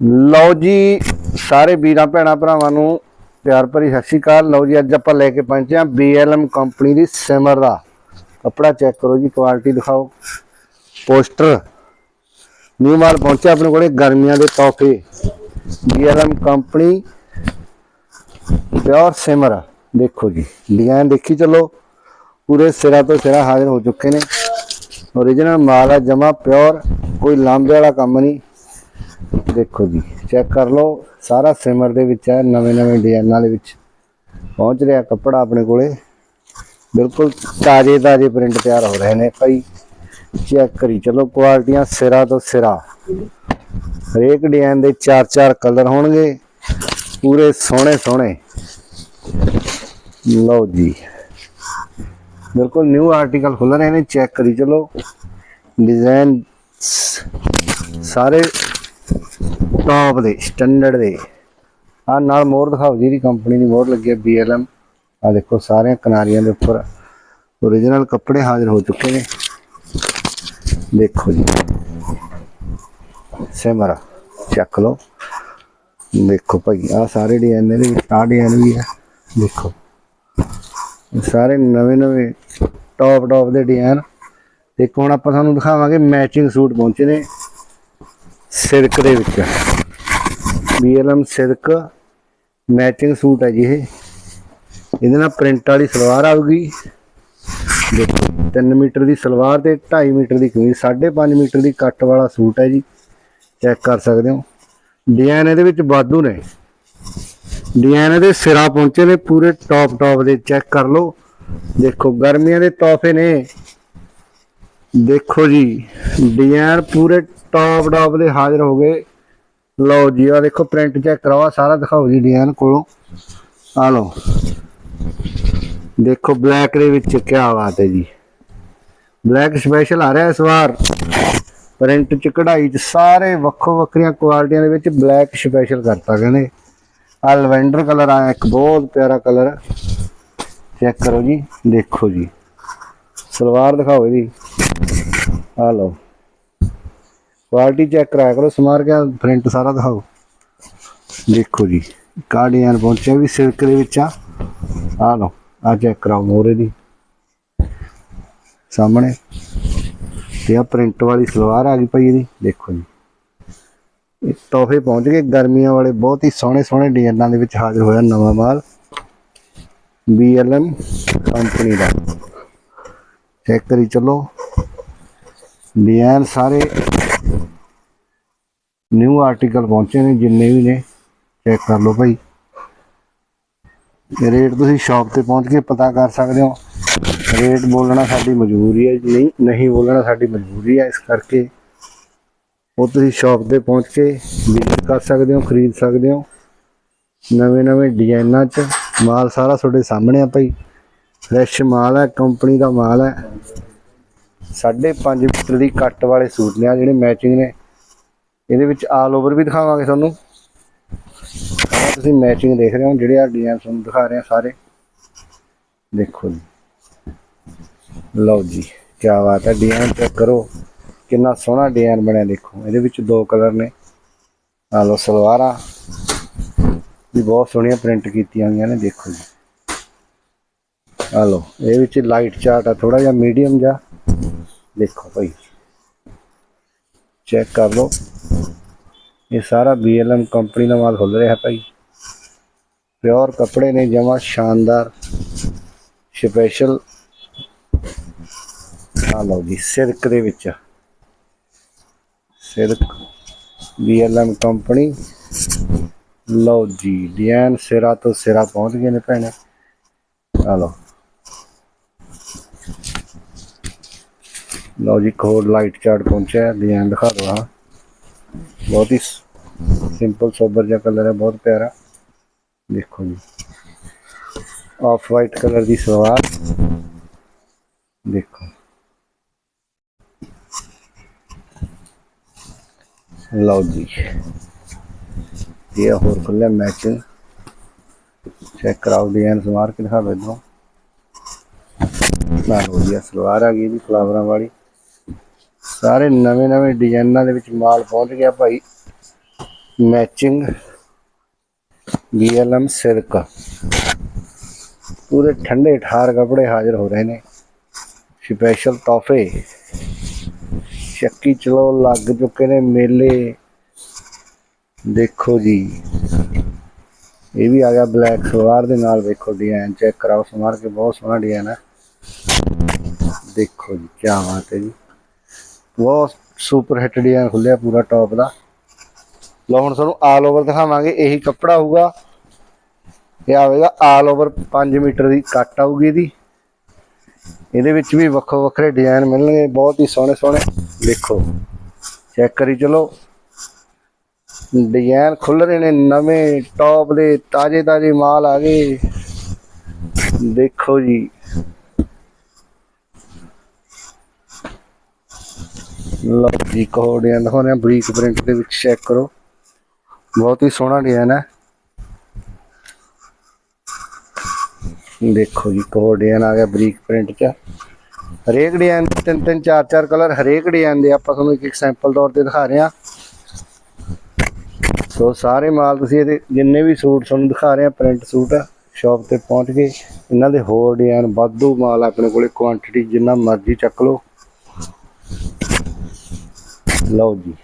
ਲਓ ਜੀ, ਸਾਰੇ ਵੀਰਾਂ, ਭੈਣਾਂ, ਭਰਾਵਾਂ ਨੂੰ ਪਿਆਰ ਭਰੀ ਸਤਿ ਸ਼੍ਰੀ ਅਕਾਲ। ਲਓ ਜੀ, ਅੱਜ ਆਪਾਂ ਲੈ ਕੇ ਪਹੁੰਚੇ ਹਾਂ BLM ਕੰਪਨੀ ਦੀ ਸਿਮਰ ਦਾ। ਕੱਪੜਾ ਚੈੱਕ ਕਰੋ ਜੀ ਕੁਆਲਿਟੀ ਦਿਖਾਓ। ਪੋਸਟਰ। ਨਿਊ ਮਾਲ ਪਹੁੰਚਿਆ ਆਪਣੇ ਕੋਲੇ, ਗਰਮੀਆਂ ਦੇ ਤੋਹਫੇ। BLM ਕੰਪਨੀ ਪਿਓਰ ਸਿਮਰ ਦੇਖੋ ਜੀ ਡਿਜ਼ਾਈਨ ਦੇਖੀ ਚਲੋ। ਪੂਰੇ ਸਿਰਾ ਤੋਂ ਸਿਰਾ ਹਾਜ਼ਰ ਹੋ ਚੁੱਕੇ ਨੇ। ਓਰੀਜਨਲ ਮਾਲ ਹੈ ਜਮਾ ਪਿਓਰ ਕੋਈ ਲਾਂਬੇ ਵਾਲਾ ਕੰਮ ਨਹੀਂ। ਦੇਖੋ ਜੀ ਚੈੱਕ ਕਰ ਲਓ, ਸਾਰਾ ਸਿਮਰ ਦੇ ਵਿੱਚ ਹੈ, ਨਵੇਂ ਨਵੇਂ ਡਿਜ਼ਾਈਨਾਂ ਦੇ ਵਿੱਚ। ਪਹੁੰਚ ਰਿਹਾ ਕੱਪੜਾ ਆਪਣੇ ਕੋਲੇ। ਬਿਲਕੁਲ ਤਾਜ਼ੇ ਤਾਜ਼ੇ ਪ੍ਰਿੰਟ ਤਿਆਰ ਹੋ ਰਹੇ ਨੇ ਭਾਈ। ਚੈੱਕ ਕਰੀ, ਚਲੋ ਕੁਆਲਟੀਆਂ ਸਿਰਾ ਤੋਂ ਸਿਰਾ। ਹਰੇਕ ਡਿਜ਼ਾਈਨ ਦੇ ਚਾਰ ਚਾਰ ਕਲਰ ਹੋਣਗੇ। ਪੂਰੇ ਸੋਹਣੇ ਸੋਹਣੇ। ਲਓ ਜੀ। ਬਿਲਕੁਲ ਨਿਊ ਆਰਟੀਕਲ ਖੁੱਲ ਰਹੇ ਨੇ ਚੈੱਕ ਕਰੀ, ਚਲੋ। ਡਿਜ਼ਾਈਨ ਸਾਰੇ ਟੌਪ ਦੇ ਸਟੈਂਡਰਡ ਦੇ। ਆ ਨਾਲ ਮੋਹਰ ਦਿਖਾਓ ਜੀ ਦੀ ਕੰਪਨੀ ਦੀ ਮੋਹਰ ਲੱਗੀ ਹੈ BLM ਆ ਦੇਖੋ, ਸਾਰੀਆਂ ਕਿਨਾਰੀਆਂ ਦੇ ਉੱਪਰ ਓਰੀਜਨਲ ਕੱਪੜੇ ਹਾਜ਼ਰ ਹੋ ਚੁੱਕੇ ਨੇ। ਦੇਖੋ ਜੀ। ਸਿਮਰ, ਚੱਕ ਲਓ। ਦੇਖੋ ਭਾਈ ਆ ਸਾਰੇ ਡਿਜ਼ਾਈਨ ਦੇ ਵਿੱਚ ਆ ਡਿਜ਼ਾਈਨ ਵੀ ਹੈ। ਦੇਖੋ। ਸਾਰੇ ਨਵੇਂ ਨਵੇਂ ਟੌਪ ਟੌਪ ਦੇ ਡਿਜ਼ਾਈਨ ਇੱਕ ਹੁਣ ਆਪਾਂ ਤੁਹਾਨੂੰ ਦਿਖਾਵਾਂਗੇ ਮੈਚਿੰਗ ਸੂਟ ਪਹੁੰਚੇ ਨੇ। ਸਿਰਕ ਦੇ ਵਿੱਚ। BLM ਸਿਰਕ ਮੈਚਿੰਗ ਸੂਟ ਹੈ ਜੀ ਇਹ। ਇਹਦੇ ਨਾਲ ਪ੍ਰਿੰਟ ਵਾਲੀ ਸਲਵਾਰ ਆਊਗੀ। ਦੇਖੋ 3 ਮੀਟਰ ਦੀ ਸਲਵਾਰ ਤੇ 2.5 ਮੀਟਰ ਦੀ ਕਮੀਜ਼ 5.5 ਮੀਟਰ ਦੀ ਕੱਟ ਵਾਲਾ ਸੂਟ ਹੈ ਜੀ। ਚੈੱਕ ਕਰ ਸਕਦੇ ਹੋ। ਡਿਜ਼ਾਈਨ ਇਹਦੇ ਵਿੱਚ ਵਾਧੂ ਨੇ। ਡਿਜ਼ਾਈਨ ਇਹਦੇ ਸਿਰਾਂ ਪਹੁੰਚੇ ਨੇ ਪੂਰੇ ਟੌਪ ਟੌਪ ਦੇ। ਚੈੱਕ ਕਰ ਲਓ। ਦੇਖੋ, ਗਰਮੀਆਂ ਦੇ ਤੋਹਫੇ ਨੇ। ਦੇਖੋ ਜੀ ਡਿਜ਼ਾਈਨ ਪੂਰੇ ਟੌਪ ਟੌਪ ਦੇ ਹਾਜ਼ਰ ਹੋ ਗਏ। ਲਓ ਜੀ ਆ ਦੇਖੋ ਪ੍ਰਿੰਟ ਚੈੱਕ ਕਰਾਓ ਸਾਰਾ ਦਿਖਾਓ ਜੀ ਡਿਜ਼ਾਈਨ ਕੋਲੋਂ। ਆ ਲਓ। ਦੇਖੋ ਬਲੈਕ ਦੇ ਵਿੱਚ ਕੀ ਬਾਤ ਹੈ ਜੀ। ਬਲੈਕ ਸਪੈਸ਼ਲ ਆ ਰਿਹਾ ਇਸ ਵਾਰ। ਪ੍ਰਿੰਟ ਚ ਕਢਾਈ ਚ ਸਾਰੇ ਵੱਖੋ ਵੱਖਰੀਆਂ ਕੁਆਲਿਟੀਆਂ ਦੇ ਵਿੱਚ ਬਲੈਕ ਸਪੈਸ਼ਲ ਕਰਤਾ ਕਹਿੰਦੇ। ਆ ਲਵੈਂਡਰ ਕਲਰ ਆਇਆ ਇੱਕ ਬਹੁਤ ਪਿਆਰਾ ਕਲਰ ਚੈੱਕ ਕਰੋ ਜੀ, ਦੇਖੋ ਜੀ। ਸਲਵਾਰ ਦਿਖਾਓ ਇਹਦੀ। ਆ ਲਓ। ਕੁਆਲਿਟੀ ਚੈੱਕ ਕਰਾਇਆ ਕਰੋ, ਸਮਾਰ ਕੇ ਪ੍ਰਿੰਟ ਸਾਰਾ ਦਿਖਾਓ। ਦੇਖੋ ਜੀ, ਕਾਰਡੀਅਨ ਪਹੁੰਚਿਆ ਵੀ ਸਿਲਕ ਦੇ ਵਿੱਚ ਆ। ਆ ਲਓ, ਆ ਚੈੱਕ ਕਰਾਓ ਮੋਰੇ ਦੀ। ਸਾਹਮਣੇ। ਤੇ ਆ ਪ੍ਰਿੰਟ ਵਾਲੀ ਸਲਵਾਰ ਆ ਗਈ ਭਾਈ ਇਹਦੀ, ਦੇਖੋ ਜੀ। ਇਹ ਤੋਹਫੇ ਪਹੁੰਚ ਗਏ, ਗਰਮੀਆਂ ਵਾਲੇ ਬਹੁਤ ਹੀ ਸੋਹਣੇ ਸੋਹਣੇ ਡਿਜ਼ਾਈਨਾਂ ਦੇ ਵਿੱਚ ਹਾਜ਼ਰ ਹੋਇਆ ਨਵਾਂ ਮਾਲ। BLM ਕੰਪਨੀ ਦਾ। ਚੈੱਕ ਕਰੀ ਚੱਲੋ। ਡਿਜ਼ਾਈਨ ਸਾਰੇ ਨਿਊ ਆਰਟੀਕਲ ਪਹੁੰਚੇ ਨੇ, ਜਿੰਨੇ ਵੀ ਨੇ ਚੈੱਕ ਕਰ ਲਓ ਭਾਈ। ਰੇਟ ਤੁਸੀਂ ਸ਼ਾਪ ਤੇ ਪਹੁੰਚ ਕੇ ਪਤਾ ਕਰ ਸਕਦੇ ਹੋ। ਰੇਟ ਬੋਲਣਾ ਸਾਡੀ ਮਜਬੂਰੀ ਹੈ, ਨਹੀਂ ਨਹੀਂ ਬੋਲਣਾ ਸਾਡੀ ਮਜਬੂਰੀ ਹੈ। ਇਸ ਕਰਕੇ ਉਹ ਤੁਸੀਂ ਸ਼ਾਪ ਤੇ ਪਹੁੰਚ ਕੇ ਵਿਜ਼ਿਟ ਕਰ ਸਕਦੇ ਹੋ, ਖਰੀਦ ਸਕਦੇ ਹੋ। ਨਵੇਂ ਨਵੇਂ ਡਿਜ਼ਾਈਨਾਂ 'ਚ ਮਾਲ ਸਾਰਾ ਤੁਹਾਡੇ ਸਾਹਮਣੇ ਆ ਭਾਈ। ਫਰੈਸ਼ ਮਾਲ ਹੈ ਕੰਪਨੀ ਦਾ ਮਾਲ ਹੈ। 5.5 ਮੀਟਰ ਦੀ ਕੱਟ ਵਾਲੇ ਸੂਟ ਨੇ ਆ ਜਿਹੜੇ ਮੈਚਿੰਗ ਨੇ। ਇਹਦੇ ਵਿੱਚ ਆਲ ਓਵਰ ਵੀ ਦਿਖਾਵਾਂਗੇ ਤੁਹਾਨੂੰ। ਤੁਸੀਂ ਮੈਚਿੰਗ ਦੇਖ ਰਹੇ ਹੋ, ਜਿਹੜੇ ਆ ਡਿਜ਼ਾਈਨ ਤੁਹਾਨੂੰ ਦਿਖਾ ਰਹੇ ਆ ਸਾਰੇ। ਦੇਖੋ ਜੀ। ਲਓ ਜੀ ਕੀ ਬਾਤ ਹੈ ਡਿਜ਼ਾਈਨ ਚੈੱਕ ਕਰੋ। ਕਿੰਨਾ ਸੋਹਣਾ ਡਿਜ਼ਾਈਨ ਬਣਿਆ, ਦੇਖੋ। ਇਹਦੇ ਵਿੱਚ ਦੋ ਕਲਰ ਨੇ। ਆ ਲਓ, ਸਲਵਾਰਾਂ। ਵੀ ਬਹੁਤ ਸੋਹਣੀਆਂ ਪ੍ਰਿੰਟ ਕੀਤੀਆਂ ਹੋਈਆਂ ਨੇ, ਦੇਖੋ ਜੀ। ਆ ਲਓ, ਇਹ ਵਿੱਚ ਲਾਈਟ ਚਾਰਟ ਆ ਥੋੜਾ ਜਿਹਾ ਮੀਡੀਅਮ ਜਿਹਾ। ਦੇਖੋ ਭਾਈ। ਚੈੱਕ ਕਰ ਲਓ। ਇਹ ਸਾਰਾ BLM ਕੰਪਨੀ ਦਾ ਮਾਲ ਖੁੱਲ ਰਿਹਾ ਭਾਈ। ਪਿਓਰ ਕੱਪੜੇ ਨੇ, ਜਮਾ ਸ਼ਾਨਦਾਰ। ਸਪੈਸ਼ਲ ਆ ਲਓ ਜੀ, ਸਿਰਕ ਦੇ ਵਿੱਚ। ਸਿਰਕ BLM ਕੰਪਨੀ ਲਓ ਜੀ ਡਿਜ਼ਾਈਨ ਸਿਰਾ ਤੋਂ ਸਿਰਾ ਪਹੁੰਚ ਗਏ ਨੇ ਭੈਣੇ। ਆ ਲਓ। ਲਓ ਜੀ ਕੋਡ ਲਾਈਟ ਚਾਰਟ ਪਹੁੰਚਿਆ ਹੈ ਡਿਜ਼ਾਈਨ ਦਿਖਾ ਦੋ ਹਾਂ ਬਹੁਤ ਹੀ ਸਿੰਪਲ ਸੋਬਰ ਜਿਹਾ ਕਲਰ ਹੈ, ਬਹੁਤ ਪਿਆਰਾ। ਦੇਖੋ ਜੀ। ਆਫ ਵਾਈਟ ਕਲਰ ਦੀ ਸਲਵਾਰ। ਦੇਖੋ। ਲਓ ਜੀ। ਇਹ ਹੋਰ ਖੁੱਲਿਆ ਮੈਚਿੰਗ ਚੈੱਕ ਕਰਾਓ ਡਿਜ਼ਾਈਨ ਸਮਾਰ ਕੇ ਦਿਖਾ ਦੋ ਇਧਰੋਂ ਨਾਲ ਹੋ ਸਲਵਾਰ ਆ ਗਈ ਇਹਦੀ ਫਲਾਵਰਾਂ ਵਾਲੀ। ਸਾਰੇ ਨਵੇਂ ਨਵੇਂ ਡਿਜ਼ਾਈਨਾਂ ਦੇ ਵਿੱਚ ਮਾਲ ਪਹੁੰਚ ਗਿਆ ਭਾਈ। ਮੈਚਿੰਗ BLM ਸਿਲਕ ਪੂਰੇ ਠੰਡੇ ਠਾਰ ਕੱਪੜੇ ਹਾਜ਼ਰ ਹੋ ਰਹੇ ਨੇ। ਸਪੈਸ਼ਲ ਤੋਹਫੇ। ਸ਼ੱਕੀ ਚਲੋ ਲੱਗ ਚੁੱਕੇ ਨੇ ਮੇਲੇ। ਦੇਖੋ ਜੀ। ਇਹ ਵੀ ਆ ਗਿਆ ਬਲੈਕ ਸਲਵਾਰ ਦੇ ਨਾਲ ਦੇਖੋ ਡਿਜ਼ਾਈਨ ਚੈੱਕ ਕਰਾਓ। ਸਮਾਰ ਕੇ ਬਹੁਤ ਸੋਹਣਾ ਡਿਜ਼ਾਈਨ ਹੈ ਦੇਖੋ ਜੀ ਕੀ ਬਾਤ ਹੈ ਜੀ। ਬਹੁਤ ਸੁਪਰ ਹਿੱਟ ਡਿਜ਼ਾਈਨ ਖੁੱਲਿਆ ਪੂਰਾ ਟੌਪ ਦਾ। ਲਓ ਹੁਣ ਤੁਹਾਨੂੰ ਆਲ ਓਵਰ ਦਿਖਾਵਾਂਗੇ, ਇਹੀ ਕੱਪੜਾ ਹੋਊਗਾ। ਇਹ ਆਵੇਗਾ ਆਲ ਓਵਰ 5 ਮੀਟਰ ਦੀ ਕੱਟ ਆਊਗੀ ਇਹਦੀ। ਇਹਦੇ ਵਿੱਚ ਵੀ ਵੱਖੋ ਵੱਖਰੇ ਡਿਜ਼ਾਈਨ ਮਿਲਣਗੇ, ਬਹੁਤ ਹੀ ਸੋਹਣੇ ਸੋਹਣੇ। ਦੇਖੋ ਚੈੱਕ ਕਰੀ ਚਲੋ। ਡਿਜ਼ਾਈਨ ਖੁੱਲ ਰਹੇ ਨੇ, ਨਵੇਂ ਟੌਪ ਦੇ ਤਾਜ਼ੇ ਤਾਜ਼ੇ ਮਾਲ ਆ ਗਏ। ਦੇਖੋ ਜੀ। ਲਓ ਜੀ ਕੋ ਡਿਜ਼ਾਈਨ ਦਿਖਾਉਂਦੇ ਆ ਬਰੀਕ ਪ੍ਰਿੰਟ ਦੇ ਵਿੱਚ ਚੈੱਕ ਕਰੋ। ਬਹੁਤ ਹੀ ਸੋਹਣਾ ਡਿਜ਼ਾਈਨ ਹੈ। ਦੇਖੋ ਜੀ ਕੋ ਡਿਜ਼ਾਈਨ ਆ ਗਿਆ ਬਰੀਕ ਪ੍ਰਿੰਟ ਚ। ਹਰੇਕ ਡਿਜ਼ਾਈਨ ਦੇ ਤਿੰਨ ਤਿੰਨ, ਚਾਰ ਚਾਰ ਕਲਰ ਹਰੇਕ ਡਿਜ਼ਾਈਨ ਦੇ। ਆਪਾਂ ਤੁਹਾਨੂੰ ਇੱਕ ਇੱਕ ਸੈਂਪਲ ਤੌਰ ਤੇ ਦਿਖਾ ਰਹੇ ਹਾਂ। ਸੋ ਸਾਰੇ ਮਾਲ ਤੁਸੀਂ ਇਹਦੇ ਜਿੰਨੇ ਵੀ ਸੂਟ ਤੁਹਾਨੂੰ ਦਿਖਾ ਰਹੇ ਆ ਪ੍ਰਿੰਟ ਸੂਟ ਸ਼ਾਪ ਤੇ ਪਹੁੰਚ ਕੇ ਇਹਨਾਂ ਦੇ ਹੋਰ ਡਿਜ਼ਾਈਨ ਵਾਧੂ ਮਾਲ ਆਪਣੇ ਕੋਲੇ ਕੁਆਂਟੀਟੀ ਜਿੰਨਾ ਮਰਜ਼ੀ ਚੱਕ ਲਓ। ਲਓ ਜੀ।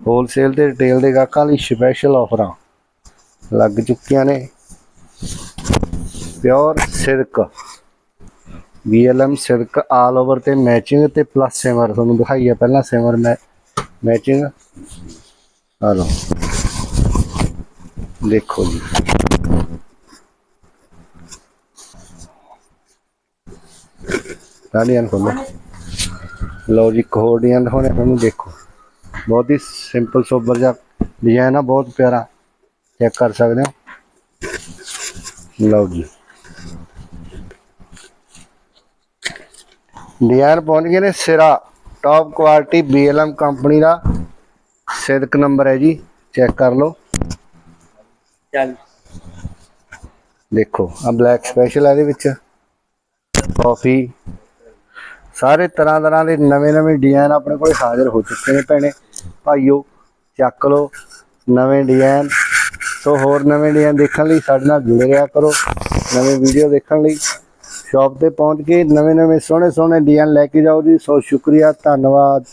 ਹੋਲਸੇਲ ਤੇ ਰਿਟੇਲ ਦੇ ਗਾਹਕਾਂ ਲਈ ਸਪੈਸ਼ਲ ਆਫਰਾਂ ਲੱਗ ਚੁੱਕੀਆਂ ਨੇ। Pure silk BLM silk all over ਤੇ ਮੈਚਿੰਗ ਤੇ ਪਲੱਸ ਸਿਮਰ ਤੁਹਾਨੂੰ ਦਿਖਾਈ ਹੈ ਪਹਿਲਾਂ ਸਿਮਰ ਮੈਂ ਮੈਚਿੰਗ ਆ ਲਓ। ਦੇਖੋ ਜੀ। ਤਾਲੀਆਂ ਖੋਲੋ ਲਓ ਜੀ ਕੋਡੀਆਂ ਦਿਖਾਉਣੇ ਤੁਹਾਨੂੰ ਦੇਖੋ। ਬਹੁਤ ਹੀ ਸਿੰਪਲ ਸੋਬਰ ਜਿਹਾ ਡਿਜ਼ਾਈਨ ਆ ਬਹੁਤ ਪਿਆਰਾ। ਚੈੱਕ ਕਰ ਸਕਦੇ ਹੋ। ਲਓ ਜੀ। ਡਿਜ਼ਾਈਨ ਪਹੁੰਚ ਗਏ ਨੇ ਸਿਰਾ। ਟਾਪ ਕੁਆਲਿਟੀ BLM ਕੰਪਨੀ ਦਾ। ਸਿਦਕ ਨੰਬਰ ਹੈ ਜੀ ਚੈੱਕ ਕਰ ਲਓ। ਚੱਲ। ਦੇਖੋ ਆ ਬਲੈਕ ਸਪੈਸ਼ਲ ਹੈ ਇਹਦੇ ਵਿੱਚ। ਕਾਫੀ ਸਾਰੇ ਤਰ੍ਹਾਂ ਤਰ੍ਹਾਂ ਦੇ ਨਵੇਂ ਨਵੇਂ ਡਿਜ਼ਾਈਨ ਆਪਣੇ ਕੋਲ ਹਾਜ਼ਰ ਹੋ ਚੁੱਕੇ ਨੇ ਭੈਣੇ। ਭਾਈਓ, ਚੱਕ ਲਓ ਨਵੇਂ ਡਿਜ਼ਾਈਨ ਸੋ ਹੋਰ ਨਵੇਂ ਡਿਜ਼ਾਈਨ ਦੇਖਣ ਲਈ ਸਾਡੇ ਨਾਲ ਜੁੜੇ ਰਿਹਾ ਕਰੋ। ਨਵੇਂ ਵੀਡੀਓ ਦੇਖਣ ਲਈ। ਸ਼ਾਪ ਤੇ ਪਹੁੰਚ ਕੇ ਨਵੇਂ ਨਵੇਂ ਸੋਹਣੇ ਸੋਹਣੇ ਡਿਜ਼ਾਈਨ ਲੈ ਕੇ ਜਾਓ ਜੀ। ਸੋ ਸ਼ੁਕਰੀਆ, ਧੰਨਵਾਦ।